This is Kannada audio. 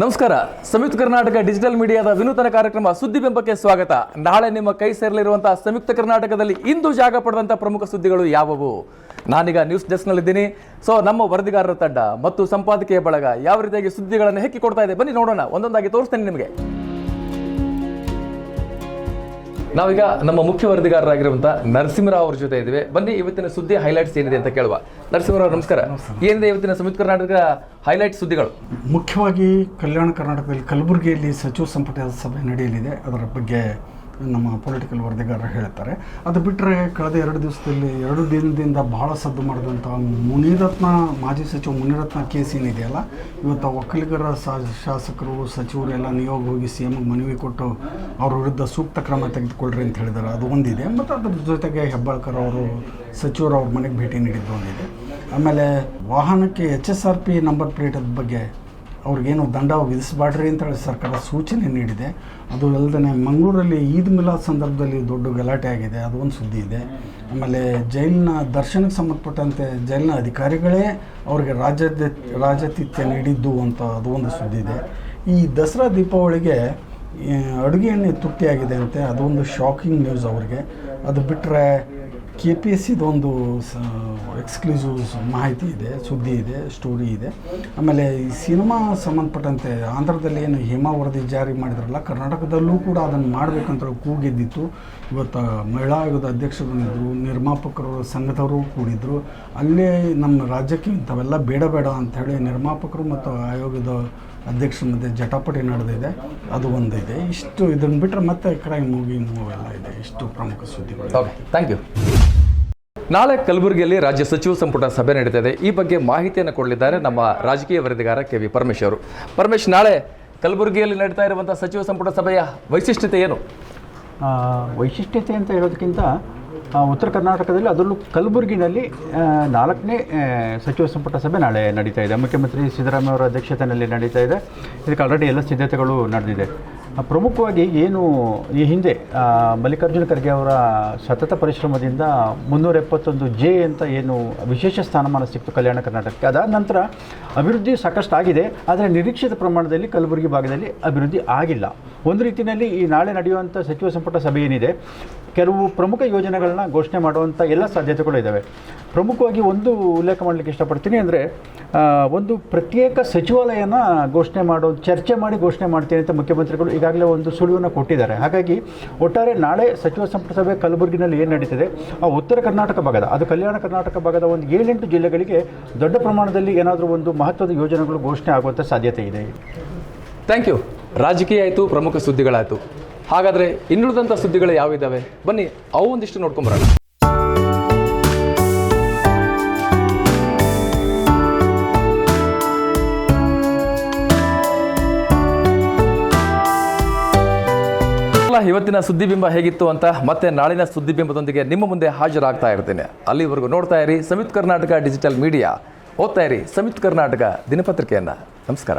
ನಮಸ್ಕಾರ. ಸಂಯುಕ್ತ ಕರ್ನಾಟಕ ಡಿಜಿಟಲ್ ಮೀಡಿಯಾದ ವಿನೂತನ ಕಾರ್ಯಕ್ರಮ ಸುದ್ದಿ ಬೆಂಬಕ್ಕೆ ಸ್ವಾಗತ. ನಾಳೆ ನಿಮ್ಮ ಕೈ ಸೇರಲಿರುವಂತಹ ಸಂಯುಕ್ತ ಕರ್ನಾಟಕದಲ್ಲಿ ಇಂದು ಜಾಗ ಪಡೆದಂತಹ ಪ್ರಮುಖ ಸುದ್ದಿಗಳು ಯಾವುವು? ನಾನೀಗ ನ್ಯೂಸ್ ಡೆಸ್ಕ್ನಲ್ಲಿದ್ದೀನಿ. ಸೊ, ನಮ್ಮ ವರದಿಗಾರರ ತಂಡ ಮತ್ತು ಸಂಪಾದಕೀಯ ಬಳಗ ಯಾವ ರೀತಿಯಾಗಿ ಸುದ್ದಿಗಳನ್ನು ಹೆಕ್ಕಿ ಕೊಡ್ತಾ ಇದೆ? ಬನ್ನಿ ನೋಡೋಣ. ಒಂದೊಂದಾಗಿ ತೋರಿಸ್ತೇನೆ ನಿಮಗೆ. ನಾವೀಗ ನಮ್ಮ ಮುಖ್ಯ ವರದಿಗಾರರಾಗಿರುವಂತಹ ನರಸಿಂಹರಾವ್ ಅವ್ರ ಜೊತೆ ಇದ್ದೀವಿ. ಬನ್ನಿ ಇವತ್ತಿನ ಸುದ್ದಿ ಹೈಲೈಟ್ಸ್ ಏನಿದೆ ಅಂತ ಕೇಳುವ. ನರಸಿಂಹರಾವ್ ನಮಸ್ಕಾರ. ಏನಿದೆ ಇವತ್ತಿನ ಸಂಯುಕ್ತ ಕರ್ನಾಟಕ ಹೈಲೈಟ್ ಸುದ್ದಿಗಳು? ಮುಖ್ಯವಾಗಿ ಕಲ್ಯಾಣ ಕರ್ನಾಟಕದಲ್ಲಿ ಕಲಬುರಗಿಯಲ್ಲಿ ಸಚಿವ ಸಂಪುಟ ಸಭೆ ನಡೆಯಲಿದೆ. ಅದರ ಬಗ್ಗೆ ನಮ್ಮ ಪೊಲಿಟಿಕಲ್ ವರದಿಗಾರರು ಹೇಳ್ತಾರೆ. ಅದು ಬಿಟ್ಟರೆ ಕಳೆದ ಎರಡು ದಿವಸದಲ್ಲಿ, ಎರಡು ದಿನದಿಂದ ಭಾಳ ಸದ್ದು ಮಾಡಿದಂಥ ಮುನಿರತ್ನ ಮಾಜಿ ಸಚಿವ ಮುನಿರತ್ನ ಕೇಸ್ ಏನಿದೆಯಲ್ಲ ಇವತ್ತು ಒಕ್ಕಲಿಗರ ಶಾಸಕರು, ಸಚಿವರು ಎಲ್ಲ ನಿಯೋಗ ಹೋಗಿ ಸಿ ಎಮ್ಗೆ ಮನವಿ ಕೊಟ್ಟು ಅವ್ರ ವಿರುದ್ಧ ಸೂಕ್ತ ಕ್ರಮ ತೆಗೆದುಕೊಳ್ಳ್ರಿ ಅಂತ ಹೇಳಿದ್ದಾರೆ ಅದು ಒಂದಿದೆ. ಮತ್ತು ಅದ್ರ ಜೊತೆಗೆ ಹೆಬ್ಬಾಳ್ಕರ್ ಅವರು ಸಚಿವರು ಅವ್ರ ಮನೆಗೆ ಭೇಟಿ ನೀಡಿದ್ದು ಒಂದಿದೆ. ಆಮೇಲೆ ವಾಹನಕ್ಕೆ H S R P number ಪ್ಲೇಟದ ಬಗ್ಗೆ ಅವ್ರಿಗೇನು ದಂಡ ವಿಧಿಸಬಾಡ್ರಿ ಅಂತೇಳಿ ಸರ್ಕಾರ ಸೂಚನೆ ನೀಡಿದೆ. ಅದು ಅಲ್ಲದೆ ಮಂಗಳೂರಲ್ಲಿ ಈದ್ ಮಿಲಾದ್ ಸಂದರ್ಭದಲ್ಲಿ ದೊಡ್ಡ ಗಲಾಟೆ ಆಗಿದೆ. ಅದು ಒಂದು ಸುದ್ದಿ ಇದೆ. ಆಮೇಲೆ ಜೈಲಿನ ದರ್ಶನಕ್ಕೆ ಸಂಬಂಧಪಟ್ಟಂತೆ ಜೈಲಿನ ಅಧಿಕಾರಿಗಳೇ ಅವ್ರಿಗೆ ರಾಜ್ಯದ ರಾಜತಿಥ್ಯ ನೀಡಿದ್ದು ಅಂತ ಅದು ಒಂದು ಸುದ್ದಿ ಇದೆ. ಈ ದಸರಾ ದೀಪಾವಳಿಗೆ ಅಡುಗೆ ಎಣ್ಣೆ ತುಟ್ಟಿಯಾಗಿದೆ ಅಂತೆ. ಅದೊಂದು ಶಾಕಿಂಗ್ ನ್ಯೂಸ್ ಅವ್ರಿಗೆ. ಅದು ಬಿಟ್ಟರೆ ಕೆ ಪಿ ಎಸ್ ಇದೊಂದು ಎಕ್ಸ್ಕ್ಲೂಸಿವ್ ಮಾಹಿತಿ ಇದೆ, ಸುದ್ದಿ ಇದೆ ಸ್ಟೋರಿ ಇದೆ. ಆಮೇಲೆ ಈ ಸಿನಿಮಾ ಸಂಬಂಧಪಟ್ಟಂತೆ ಆಂಧ್ರದಲ್ಲಿ ಏನು ಹೇಮಾ ವರದಿ ಜಾರಿ ಮಾಡಿದ್ರಲ್ಲ, ಕರ್ನಾಟಕದಲ್ಲೂ ಕೂಡ ಅದನ್ನು ಮಾಡಬೇಕಂತ ಕೂಗಿದ್ದಿತ್ತು ಇವತ್ತು ಮಹಿಳಾ ಆಯೋಗದ ಅಧ್ಯಕ್ಷರು ನಿರ್ಮಾಪಕರು, ಸಂಘದವರು ಕೂಡಿದ್ರು. ಅಲ್ಲೇ ನಮ್ಮ ರಾಜ್ಯಕ್ಕೆ ಇಂಥವೆಲ್ಲ ಬೇಡ ಬೇಡ ಅಂಥೇಳಿ ನಿರ್ಮಾಪಕರು ಮತ್ತು ಆಯೋಗದ ಅಧ್ಯಕ್ಷರ ಮಧ್ಯೆ ಜಟಾಪಟಿ ನಡೆದಿದೆ. ಅದು ಒಂದಿದೆ. ಇಷ್ಟು ಇದನ್ನು ಬಿಟ್ಟರೆ ಮತ್ತೆ ಕ್ರೈಮ್ ಮೂವಿ ಮೂವೆಲ್ಲ ಇದೆ. ಇಷ್ಟು ಪ್ರಮುಖ ಸುದ್ದಿಗಳು. ಥ್ಯಾಂಕ್ ಯು ನಾಳೆ ಕಲಬುರಗಿಯಲ್ಲಿ ರಾಜ್ಯ ಸಚಿವ ಸಂಪುಟ ಸಭೆ ನಡೀತದೆ. ಈ ಬಗ್ಗೆ ಮಾಹಿತಿಯನ್ನು ಕೊಡಲಿದ್ದಾರೆ ನಮ್ಮ ರಾಜಕೀಯ ವರದಿಗಾರ ಕೆ ವಿ ಪರಮೇಶ್ ಅವರು. ಪರಮೇಶ್, ನಾಳೆ ಕಲಬುರಗಿಯಲ್ಲಿ ನಡೀತಾ ಇರುವಂಥ ಸಚಿವ ಸಂಪುಟ ಸಭೆಯ ವೈಶಿಷ್ಟ್ಯತೆ ಏನು? ವೈಶಿಷ್ಟ್ಯತೆ ಅಂತ ಹೇಳೋದಕ್ಕಿಂತ ಉತ್ತರ ಕರ್ನಾಟಕದಲ್ಲಿ ಅದರಲ್ಲೂ ಕಲಬುರಗಿನಲ್ಲಿ ನಾಲ್ಕನೇ ಸಚಿವ ಸಂಪುಟ ಸಭೆ ನಾಳೆ ನಡೀತಾ ಇದೆ. ಮುಖ್ಯಮಂತ್ರಿ ಸಿದ್ದರಾಮಯ್ಯ ಅವರ ಅಧ್ಯಕ್ಷತೆಯಲ್ಲಿ ನಡೀತಾ ಇದೆ. ಇದಕ್ಕೆ ಆಲ್ರೆಡಿ ಎಲ್ಲ ಸಿದ್ಧತೆಗಳು ನಡೆದಿದೆ. ಪ್ರಮುಖವಾಗಿ ಏನು ಈ ಹಿಂದೆ ಮಲ್ಲಿಕಾರ್ಜುನ ಖರ್ಗೆ ಅವರ ಸತತ ಪರಿಶ್ರಮದಿಂದ ಮುನ್ನೂರ ಎಪ್ಪತ್ತೊಂದು ಜೆ ಅಂತ ಏನು ವಿಶೇಷ ಸ್ಥಾನಮಾನ ಸಿಕ್ತು ಕಲ್ಯಾಣ ಕರ್ನಾಟಕಕ್ಕೆ. ಅದಾದ ನಂತರ ಅಭಿವೃದ್ಧಿ ಸಾಕಷ್ಟು ಆಗಿದೆ, ಆದರೆ ನಿರೀಕ್ಷಿತ ಪ್ರಮಾಣದಲ್ಲಿ ಕಲಬುರಗಿ ಭಾಗದಲ್ಲಿ ಅಭಿವೃದ್ಧಿ ಆಗಿಲ್ಲ. ಒಂದು ರೀತಿಯಲ್ಲಿ ಈ ನಾಳೆ ನಡೆಯುವಂಥ ಸಚಿವ ಸಂಪುಟ ಸಭೆ ಏನಿದೆ ಕೆಲವು ಪ್ರಮುಖ ಯೋಜನೆಗಳನ್ನ ಘೋಷಣೆ ಮಾಡುವಂಥ ಎಲ್ಲ ಸಾಧ್ಯತೆಗಳು ಇದ್ದಾವೆ ಪ್ರಮುಖವಾಗಿ ಒಂದು ಉಲ್ಲೇಖ ಮಾಡಲಿಕ್ಕೆ ಇಷ್ಟಪಡ್ತೀನಿ ಅಂದರೆ ಒಂದು ಪ್ರತ್ಯೇಕ ಸಚಿವಾಲಯನ ಘೋಷಣೆ ಮಾಡೋ, ಚರ್ಚೆ ಮಾಡಿ ಘೋಷಣೆ ಮಾಡ್ತೀನಿ ಅಂತ ಮುಖ್ಯಮಂತ್ರಿಗಳು ಈಗಾಗಲೇ ಒಂದು ಸುಳಿವನ್ನು ಕೊಟ್ಟಿದ್ದಾರೆ. ಹಾಗಾಗಿ ಒಟ್ಟಾರೆ ನಾಳೆ ಸಚಿವ ಸಂಪುಟ ಸಭೆ ಕಲಬುರಗಿನಲ್ಲಿ ಏನು ನಡೀತಿದೆ? ಆ ಉತ್ತರ ಕರ್ನಾಟಕ ಭಾಗದ, ಅದು ಕಲ್ಯಾಣ ಕರ್ನಾಟಕ ಭಾಗದ ಒಂದು ಏಳೆಂಟು ಜಿಲ್ಲೆಗಳಿಗೆ ದೊಡ್ಡ ಪ್ರಮಾಣದಲ್ಲಿ ಏನಾದರೂ ಒಂದು ಮಹತ್ವದ ಯೋಜನೆಗಳು ಘೋಷಣೆ ಆಗುವಂಥ ಸಾಧ್ಯತೆ ಇದೆ. ಥ್ಯಾಂಕ್ ಯು ರಾಜಕೀಯ ಆಯಿತು, ಪ್ರಮುಖ ಸುದ್ದಿಗಳಾಯಿತು. ಹಾಗಾದರೆ ಇನ್ನುಳಿದಂಥ ಸುದ್ದಿಗಳು ಯಾವಿದ್ದಾವೆ ಬನ್ನಿ, ಅವು ಒಂದಿಷ್ಟು ನೋಡ್ಕೊಂಬರೋಣ. ಇವತ್ತಿನ ಸುದ್ದಿಬಿಂಬ ಹೇಗಿತ್ತು ಅಂತ ಮತ್ತೆ ನಾಳಿನ ಸುದ್ದಿಬಿಂಬದೊಂದಿಗೆ ನಿಮ್ಮ ಮುಂದೆ ಹಾಜರಾಗ್ತಾ ಇರ್ತೇನೆ. ಅಲ್ಲಿವರೆಗೂ ನೋಡ್ತಾ ಇರಿ ಸಮಿತ್ ಕರ್ನಾಟಕ ಡಿಜಿಟಲ್ ಮೀಡಿಯಾ. ಓದ್ತಾ ಇರಿ ಸಮಿತ್ ಕರ್ನಾಟಕ ದಿನಪತ್ರಿಕೆಯನ್ನು. ನಮಸ್ಕಾರ.